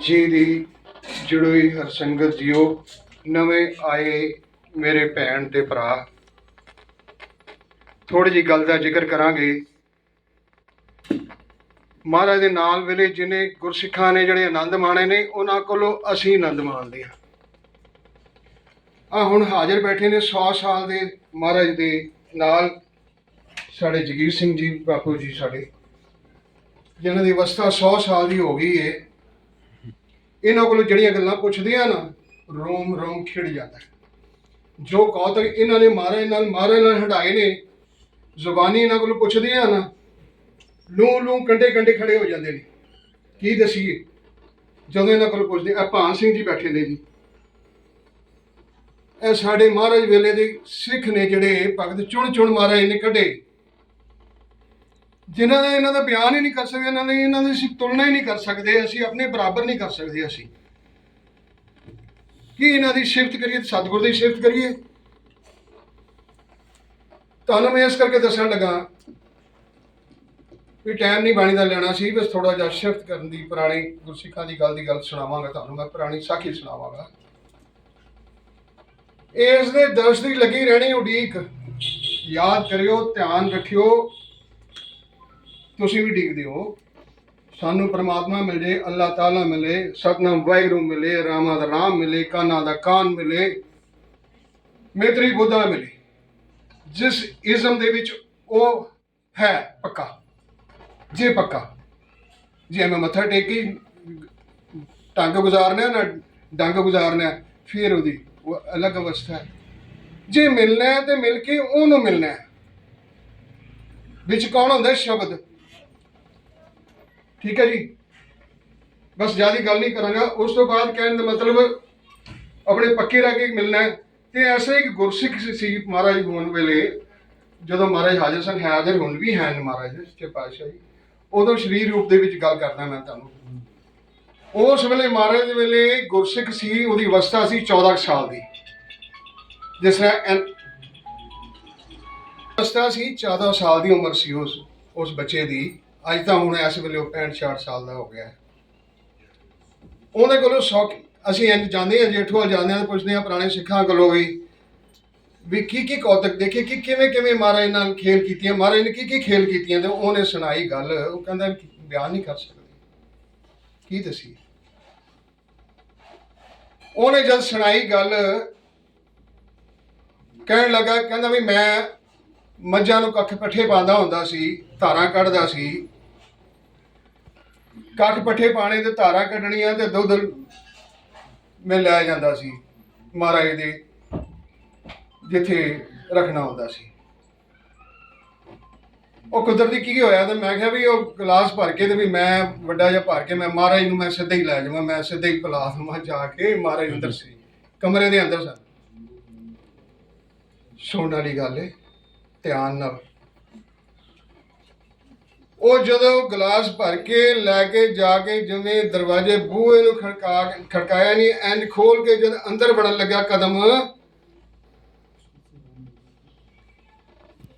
ਜੀ ਦੀ ਜੁੜੀ ਹਰ ਸੰਗਤ ਜੀਓ, ਨਵੇਂ ਆਏ ਮੇਰੇ ਭੈਣ ਤੇ ਭਰਾ। ਥੋੜੀ ਜੀ ਗੱਲ ਦਾ ਜ਼ਿਕਰ ਕਰਾਂਗੇ। ਮਹਾਰਾਜ ਦੇ ਨਾਲ ਵੇਲੇ ਜਿਹਨੇ ਗੁਰਸਿੱਖਾਂ ਨੇ ਜਿਹੜੇ ਆਨੰਦ ਮਾਣੇ ਨੇ, ਉਹਨਾਂ ਕੋਲੋਂ ਅਸੀਂ ਆਨੰਦ ਮਾਣਦੇ ਹਾਂ। ਆ ਹੁਣ ਹਾਜ਼ਰ ਬੈਠੇ ਨੇ 100 ਸਾਲ ਦੇ ਮਹਾਰਾਜ ਦੇ ਨਾਲ ਸਾਡੇ ਜਗੀਰ ਸਿੰਘ ਜੀ, ਬਾਪੂ ਜੀ ਸਾਡੇ। ਜਿਨ੍ਹਾਂ ਦੀ ਅਵਸਥਾ 100 ਸਾਲ ਦੀ ਹੋ ਗਈ ਏ। ਇਹਨਾਂ ਕੋਲੋਂ ਜਿਹੜੀਆਂ ਗੱਲਾਂ ਪੁੱਛਦੇ ਆ ਨਾ, ਰੋਮ ਰੋਮ ਖਿੜ ਜਾਂਦਾ ਹੈ। ਜੋ ਕੌਤਕ ਇਹਨਾਂ ਨੇ ਮਾਰੇ ਨਾਲ ਮਾਰੇ ਨਾਲ ਹਟਾਏ ਨੇ, ਜ਼ੁਬਾਨੀ ਇਹਨਾਂ ਕੋਲੋਂ ਪੁੱਛਦੇ ਆ ਨਾ, ਲੂ ਲੂ ਕੰਡੇ ਕੰਡੇ ਖੜੇ ਹੋ ਜਾਂਦੇ ਨੇ। ਕੀ ਦਸੀਏ? ਜਦੋਂ ਇਹਨਾਂ ਕੋਲ ਪੁੱਛਦੇ ਆ ਭਾਨ ਸਿੰਘ ਜੀ ਬੈਠੇ ਨੇ ਜੀ। ਇਹ ਸਾਡੇ ਮਹਾਰਾਜ ਵੇਲੇ ਦੇ ਸਿੱਖ ਨੇ ਜਿਹੜੇ ਭਗਤ ਚੁਣ ਚੁਣ ਮਹਾਰਾਜ ਨੇ ਕੱਢੇ। ਜਿਨ੍ਹਾਂ ਦਾ ਇਹਨਾਂ ਦਾ ਬਿਆਨ ਹੀ ਨਹੀਂ ਕਰ ਸਕਦੇ, ਇਹਨਾਂ ਦੀ ਇਹਨਾਂ ਦੀ ਅਸੀਂ ਤੁਲਨਾ ਹੀ ਨਹੀਂ ਕਰ ਸਕਦੇ, ਅਸੀਂ ਆਪਣੇ ਬਰਾਬਰ ਨਹੀਂ ਕਰ ਸਕਦੇ ਅਸੀਂ। ਕੀ ਇਹਨਾਂ ਦੀ ਸਿਫਤ ਕਰੀਏ ਸਤਿਗੁਰ ਦੀ ਸਿਫਤ ਕਰੀਏ? ਤੁਹਾਨੂੰ ਮੈਂ ਇਸ ਕਰਕੇ ਦੱਸਣ ਲੱਗਾ ਵੀ ਟਾਈਮ ਨਹੀਂ ਬਾਣੀ ਦਾ ਲੈਣਾ ਸੀ, ਬਸ ਥੋੜਾ ਜਿਹਾ ਸ਼ਿਫਟ ਕਰਨ ਦੀ, ਪੁਰਾਣੀ ਗੁਰਸਿੱਖਾਂ ਦੀ ਗੱਲ ਦੀ ਗੱਲ ਸੁਣਾਵਾਂਗਾ ਤੁਹਾਨੂੰ, ਮੈਂ ਪੁਰਾਣੀ ਸਾਖੀ ਸੁਣਾਵਾਂਗਾ। ਇਸ ਦੇ ਦਰਸ ਦੀ ਲੱਗੀ ਰਹਿਣੀ ਉਡੀਕ। ਯਾਦ ਕਰਿਓ, ਧਿਆਨ ਰੱਖਿਓ। ਤੁਸੀਂ ਵੀ ਡਿੱਗਦੇ ਹੋ ਸਾਨੂੰ ਪਰਮਾਤਮਾ ਮਿਲੇ ਜੇ ਅੱਲਾਹ ਤਾਲਾ ਮਿਲੇ, ਸਤਨਾਮ ਵਾਹਿਗੁਰੂ ਮਿਲੇ, ਰਾਮਾ ਦਾ ਰਾਮ ਮਿਲੇ, ਕਾਨਾ ਦਾ ਕਾਨ ਮਿਲੇ ਮੇਤਰੀ ਬੁੱਧਾ ਮਿਲੇ। ਜਿਸ ਇਜ਼ਮ ਦੇ ਵਿੱਚ ਉਹ ਹੈ ਪੱਕਾ। ਜੇ ਪੱਕਾ, ਜੇ ਮੈਂ ਮੱਥਾ ਟੇਕੀ ਟੰਗ ਗੁਜ਼ਾਰਨਾ ਨਾ ਡੰਗ ਗੁਜ਼ਾਰਨਾ ਫਿਰ ਉਹਦੀ ਉਹ ਅਲੱਗ ਅਵਸਥਾ ਹੈ। ਜੇ ਮਿਲਣਾ ਹੈ ਤੇ ਮਿਲ ਕੇ ਉਹਨੂੰ ਮਿਲਣਾ ਹੈ। ਵਿੱਚ ਕੌਣ ਹੁੰਦਾ ਸ਼ਬਦ। ਠੀਕ ਹੈ ਜੀ। ਬਸ ਜ਼ਿਆਦਾ ਗੱਲ ਨਹੀਂ ਕਰਾਂਗਾ। ਉਸ ਤੋਂ ਬਾਅਦ ਕਹਿਣ ਦਾ ਮਤਲਬ ਆਪਣੇ ਪੱਕੇ ਰਹਿ ਕੇ ਮਿਲਣਾ ਹੈ। ਤੇ ਐਸਾ ਇੱਕ ਗੁਰਸਿੱਖ ਸੀ ਮਹਾਰਾਜ ਹੋਣ ਵੇਲੇ, ਜਦੋਂ ਮਹਾਰਾਜ ਹਾਜ਼ਰ ਸਨ ਹੈ ਹਾਜ਼ਰ ਹੁਣ ਵੀ ਹਨ ਮਹਾਰਾਜ, ਸੱਚੇ ਪਾਤਸ਼ਾਹ ਜੀ। ਉਦੋਂ ਸਰੀਰ ਰੂਪ ਦੇ ਵਿੱਚ ਗੱਲ ਕਰਦਾ ਮੈਂ ਤੁਹਾਨੂੰ। ਉਸ ਵੇਲੇ ਮਹਾਰਾਜ ਵੇਲੇ ਗੁਰਸਿੱਖ ਸੀ, ਉਹਦੀ ਅਵਸਥਾ ਸੀ 14 ਸਾਲ ਦੀ। ਜਿਸ ਤਰ੍ਹਾਂ ਅਵਸਥਾ ਸੀ 14 ਸਾਲ ਦੀ ਉਮਰ ਸੀ ਉਸ ਉਸ ਬੱਚੇ ਦੀ। ਅੱਜ ਤਾਂ ਹੁਣ ਇਸ ਵੇਲੇ ਉਹ 65 66 ਸਾਲ ਦਾ ਹੋ ਗਿਆ ਉਹਦੇ ਕੋਲੋਂ ਸੌ ਅਸੀਂ ਇੰਜ ਜਾਂਦੇ ਹਾਂ ਜੇਠੂਆ ਜਾਂਦੇ ਹਾਂ ਤੇ ਪੁੱਛਦੇ ਹਾਂ ਪੁਰਾਣੇ ਸਿੱਖਾਂ ਕੋਲੋਂ ਵੀ ਵੀ ਕੀ ਕੀ ਕੌਤਕ ਦੇਖੇ, ਕਿ ਕਿਵੇਂ ਕਿਵੇਂ ਮਹਾਰਾਜ ਨਾਲ ਖੇਲ ਕੀਤੀਆਂ, ਮਹਾਰਾਜ ਨੇ ਕੀ ਕੀ ਖੇਲ ਕੀਤੀਆਂ ਤੇ ਉਹਨੇ ਸੁਣਾਈ ਗੱਲ, ਉਹ ਕਹਿੰਦਾ ਵੀ ਬਿਆਨ ਨਹੀਂ ਕਰ ਸਕਦੇ। ਕੀ ਦਸੀ ਉਹਨੇ ਜਦ ਸੁਣਾਈ ਗੱਲ, ਕਹਿਣ ਲੱਗਾ, ਕਹਿੰਦਾ ਵੀ ਮੈਂ ਮੱਝਾਂ ਨੂੰ ਕੱਖ ਪੱਠੇ ਪਾਉਂਦਾ ਹੁੰਦਾ ਸੀ, ਧਾਰਾਂ ਕੱਢਦਾ ਸੀ ਕੱਖ ਪੱਠੇ ਪਾਣੇ ਤੇ ਧਾਰਾਂ ਕੱਢਣੀਆਂ ਤੇ ਦੁੱਧ ਮੈਂ ਲੈ ਜਾਂਦਾ ਸੀ ਮਹਾਰਾਜ ਦੇ ਜਿੱਥੇ ਰੱਖਣਾ ਹੁੰਦਾ ਸੀ। ਉਹ ਕੁਦਰਤੀ ਕੀ ਹੋਇਆ ਤੇ ਮੈਂ ਕਿਹਾ ਵੀ ਉਹ ਗਲਾਸ ਭਰ ਕੇ ਤੇ ਵੀ ਮੈਂ ਵੱਡਾ ਜਿਹਾ ਭਰ ਕੇ ਮੈਂ ਮਹਾਰਾਜ ਨੂੰ ਮੈਂ ਸਿੱਧਾ ਹੀ ਲੈ ਜਾਵਾਂ, ਮੈਂ ਸਿੱਧਾ ਹੀ ਗਲਾਸ ਨੂੰ ਜਾ ਕੇ ਮਹਾਰਾਜ ਅੰਦਰ ਸੀ, ਕਮਰੇ ਦੇ ਅੰਦਰ ਸਨ। ਸੁਣਨ ਵਾਲੀ ਗੱਲ ਹੈ ਧਿਆਨ ਨਾਲ ਉਹ ਜਦੋਂ ਗਲਾਸ ਭਰ ਕੇ ਲੈ ਕੇ ਜਾ ਕੇ ਜਿਵੇਂ ਦਰਵਾਜ਼ੇ ਬੂਹੇ ਨੂੰ ਖੜਕਾ ਖੜਕਾਇਆ ਨਹੀਂ ਐਂਡ ਖੋਲ ਕੇ ਜਦ ਅੰਦਰ ਵੜਨ ਲੱਗਾ ਕਦਮ,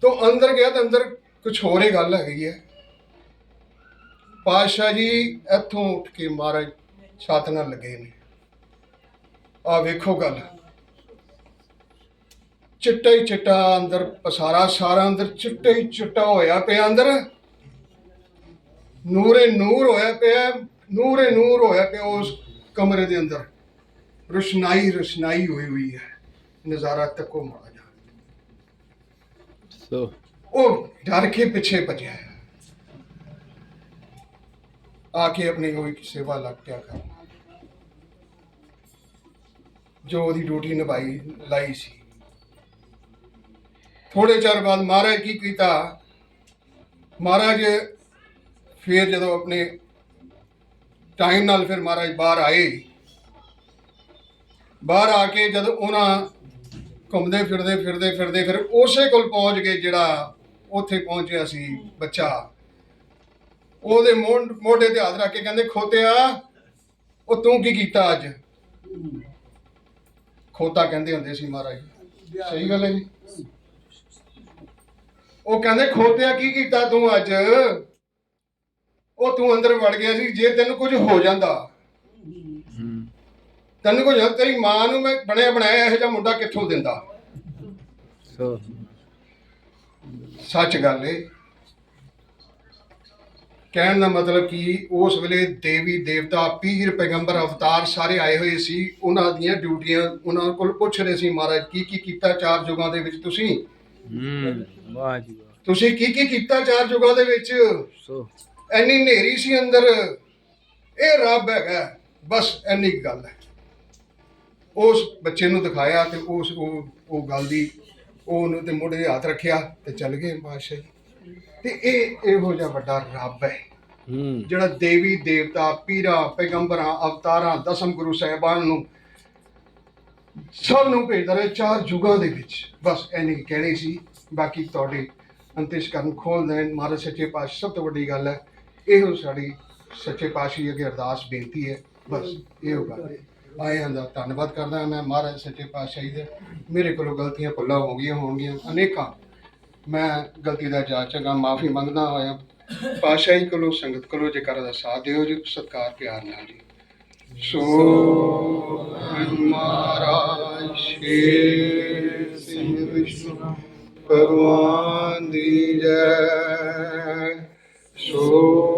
ਤੋਂ ਅੰਦਰ ਗਿਆ ਤਾਂ ਅੰਦਰ ਕੁਝ ਹੋਰ ਹੀ ਗੱਲ ਹੈਗੀ ਹੈ। ਪਾਤਸ਼ਾਹ ਜੀ ਇੱਥੋਂ ਉੱਠ ਕੇ ਮਹਾਰਾਜ ਛੱਤ ਨਾਲ ਲੱਗੇ ਨੇ। ਆ ਵੇਖੋ ਗੱਲ। ਚਿੱਟਾ ਹੀ ਚਿੱਟਾ ਅੰਦਰ ਪਸਾਰਾ, ਸਾਰਾ ਅੰਦਰ ਚਿੱਟਾ ਹੀ ਚਿੱਟਾ ਹੋਇਆ ਪਿਆ ਅੰਦਰ। ਨੂਰੇ ਨੂਰ ਹੋਇਆ ਪਿਆ ਨੂਰੇ ਨੂਰ ਹੋਇਆ ਪਿਆ ਉਸ ਕਮਰੇ ਦੇ ਅੰਦਰ। ਰੁਸ਼ਨਾਈ ਰੁਸ਼ਨਾਈ ਹੋਈ ਹੋਈ ਹੈ। ਨਜ਼ਾਰਾ ਤੱਕੋ ਮਾੜਾ ਜਾ ਸੋ ਉਹ ਡਰ ਕੇ ਪਿੱਛੇ ਭੱਜਿਆ ਆ ਕੇ ਆਪਣੀ ਕੋਈ ਸੇਵਾ ਲੱਗ ਪਿਆ ਕਰ ਜੋ ਉਹਦੀ ਡਿਊਟੀ ਨਿਭਾਈ ਲਾਈ ਸੀ। ਥੋੜੇ ਚਿਰ ਬਾਅਦ ਮਹਾਰਾਜ ਕੀ ਕੀਤਾ? ਮਹਾਰਾਜ ਫਿਰ ਜਦੋਂ ਆਪਣੇ ਟਾਈਮ ਨਾਲ ਫਿਰ ਮਹਾਰਾਜ ਬਾਹਰ ਆਏ। ਬਾਹਰ ਆ ਕੇ ਜਦ ਉਹਨਾਂ ਘੁੰਮਦੇ ਫਿਰਦੇ ਫਿਰਦੇ ਫਿਰਦੇ ਫਿਰ ਉਸੇ ਕੋਲ ਪਹੁੰਚ ਗਏ ਜਿਹੜਾ ਉੱਥੇ ਪਹੁੰਚਿਆ ਸੀ ਬੱਚਾ। ਉਹਦੇ ਮੋਢੇ ਤੇ ਹੱਥ ਰੱਖ ਕੇ ਕਹਿੰਦੇ, ਖੋਤਿਆ, ਉਹ ਤੂੰ ਕੀ ਕੀਤਾ ਅੱਜ? ਖੋਤਾ ਕਹਿੰਦੇ ਹੁੰਦੇ ਸੀ ਮਹਾਰਾਜ। ਸਹੀ ਗੱਲ ਹੈ ਜੀ। ਉਹ ਕਹਿੰਦੇ, ਖੋਤਿਆ, ਕੀ ਕੀਤਾ ਤੂੰ ਅੱਜ? ਉਹ ਤੂੰ ਅੰਦਰ ਵੜ ਗਿਆ ਸੀ ਜੇ ਤੈਨੂੰ ਕੁਝ ਹੋ ਜਾਂਦਾ। ਹੂੰ ਤੈਨੂੰ ਯਾਦ ਤੇਰੀ ਮਾਂ ਨੂੰ ਮੈਂ ਬਣਿਆ ਬਣਾਇਆ ਇਹੋ ਜਿਹਾ ਮੁੰਡਾ ਕਿੱਥੋਂ ਦਿੰਦਾ? ਸੱਚ ਗੱਲ ਏ। ਕਹਿਣ ਦਾ ਮਤਲਬ ਕਿ ਉਸ ਵੇਲੇ ਦੇਵੀ ਦੇਵਤਾ ਪੀਰ ਪੈਗੰਬਰ ਅਵਤਾਰ ਸਾਰੇ ਆਏ ਹੋਏ ਸੀ ਉਹਨਾਂ ਦੀਆਂ ਡਿਊਟੀਆਂ ਉਹਨਾਂ ਕੋਲ ਪੁੱਛ ਰਹੇ ਸੀ ਮਹਾਰਾਜ ਕੀ ਕੀ ਕੀਤਾ ਚਾਰ ਯੁਗਾਂ ਦੇ ਵਿੱਚ ਤੁਸੀਂ? ਹੂੰ ਵਾਹ ਜੀ ਵਾਹ। ਤੁਸੀਂ ਕੀ ਕੀ ਕੀਤਾ ਚਾਰ ਯੁਗਾਂ ਦੇ ਵਿੱਚ? ਸੋ। ਐਨੀ ਹਨੇਰੀ ਸੀ ਅੰਦਰ ਇਹ ਰੱਬ ਹੈਗਾ ਬਸ ਐਨੀ ਗੱਲ ਹੈ। ਉਸ ਬੱਚੇ ਨੂੰ ਦਿਖਾਇਆ ਤੇ ਉਸ ਉਹ ਉਹ ਗੱਲ ਦੀ ਉਹ ਉਹਨੂੰ ਤੇ ਮੋਢੇ ਹੱਥ ਰੱਖਿਆ ਤੇ ਚੱਲ ਗਏ ਬਾਦਸ਼ਾਹ। ਜੀ। ਤੇ ਇਹ ਇਹੋ ਜਿਹਾ ਵੱਡਾ ਰੱਬ ਹੈ ਜਿਹੜਾ ਦੇਵੀ ਦੇਵਤਾ ਪੀਰਾਂ ਪੈਗੰਬਰਾਂ ਅਵਤਾਰਾਂ ਦਸਮ ਗੁਰੂ ਸਾਹਿਬਾਨ ਨੂੰ ਸਭ ਨੂੰ ਭੇਜਦਾ ਰਿਹਾ ਚਾਰ ਯੁਗਾਂ ਦੇ ਵਿੱਚ। ਬਸ ਐਨੀ ਕਹਿਣੀ ਸੀ। ਬਾਕੀ ਤੁਹਾਡੇ ਅੰਤਿਸ਼ਕਰਨ ਖੋਲ ਦੇਣ ਮਹਾਰਾਜ ਸੱਚੇ ਪਾਤਸ਼ਾਹ ਸਭ ਤੋਂ ਵੱਡੀ ਗੱਲ ਹੈ ਇਹੋ ਸਾਡੀ ਸੱਚੇ ਪਾਤਸ਼ਾਹ ਅੱਗੇ ਅਰਦਾਸ ਬੇਨਤੀ ਹੈ। ਬਸ ਇਹੋ ਗੱਲ ਹੈ। ਆਇਆਂ ਦਾ ਧੰਨਵਾਦ ਕਰਦਾ ਮੈਂ ਮਹਾਰਾਜ ਸੱਚੇ ਪਾਤਸ਼ਾਹ ਜੀ ਦੇ। ਮੇਰੇ ਕੋਲੋਂ ਗਲਤੀਆਂ ਭੁੱਲਾਂ ਹੋ ਗਈਆਂ ਹੋਣਗੀਆਂ। ਅਨੇਕਾਂ ਮੈਂ ਗਲਤੀ ਦਾ ਜਾ ਚੰਗਾ ਮਾਫੀ ਮੰਗਦਾ ਹੋਇਆ। ਪਾਤਸ਼ਾਹੀ ਕੋਲੋਂ, ਸੰਗਤ ਕੋਲੋਂ ਜੇਕਰ ਦਾ ਸਾਥ ਦਿਓ ਜੀ, ਸਤਕਾਰ, ਪਿਆਰ ਨਾਲ ਜੀ। ਸੋ ਮਹਾਰਾਜ, ਸ਼ੇਰ ਸਿੰਘ ਵਿਸ਼ਨੂੰ ਭਗਵਾਨ ਦੀ ਜੈ। ਸੋ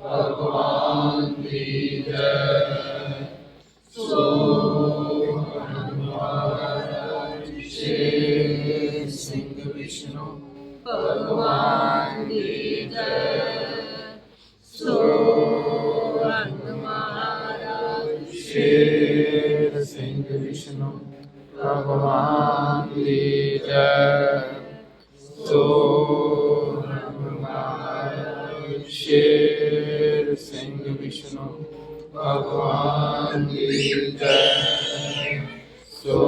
ਭਗਵਾਨ ਦੀ ਜੈ ਸੋ ਅੰਗ ਮਹਾਰਾਜ ਸ਼ੇਰ ਸਿੰਘ ਵਿਸ਼ਨੂੰ ਭਗਵਾਨ ਦੀ ਜੈ ਸੋ ਮਹਾਰਾਜ ਸ਼ੇਰ ਸਿੰਘ ਵਿਸ਼ਨੂੰ ਭਗਵਾਨ ਦੀ ਜੈ ਸੋ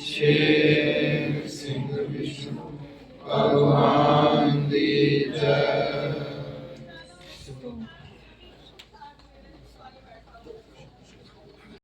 ਸ਼ੇਰ ਸਿੰਘ ਵਿਸ਼ਨੂੰ ਭਗਵਾਨ ਦੀ ਜੈ।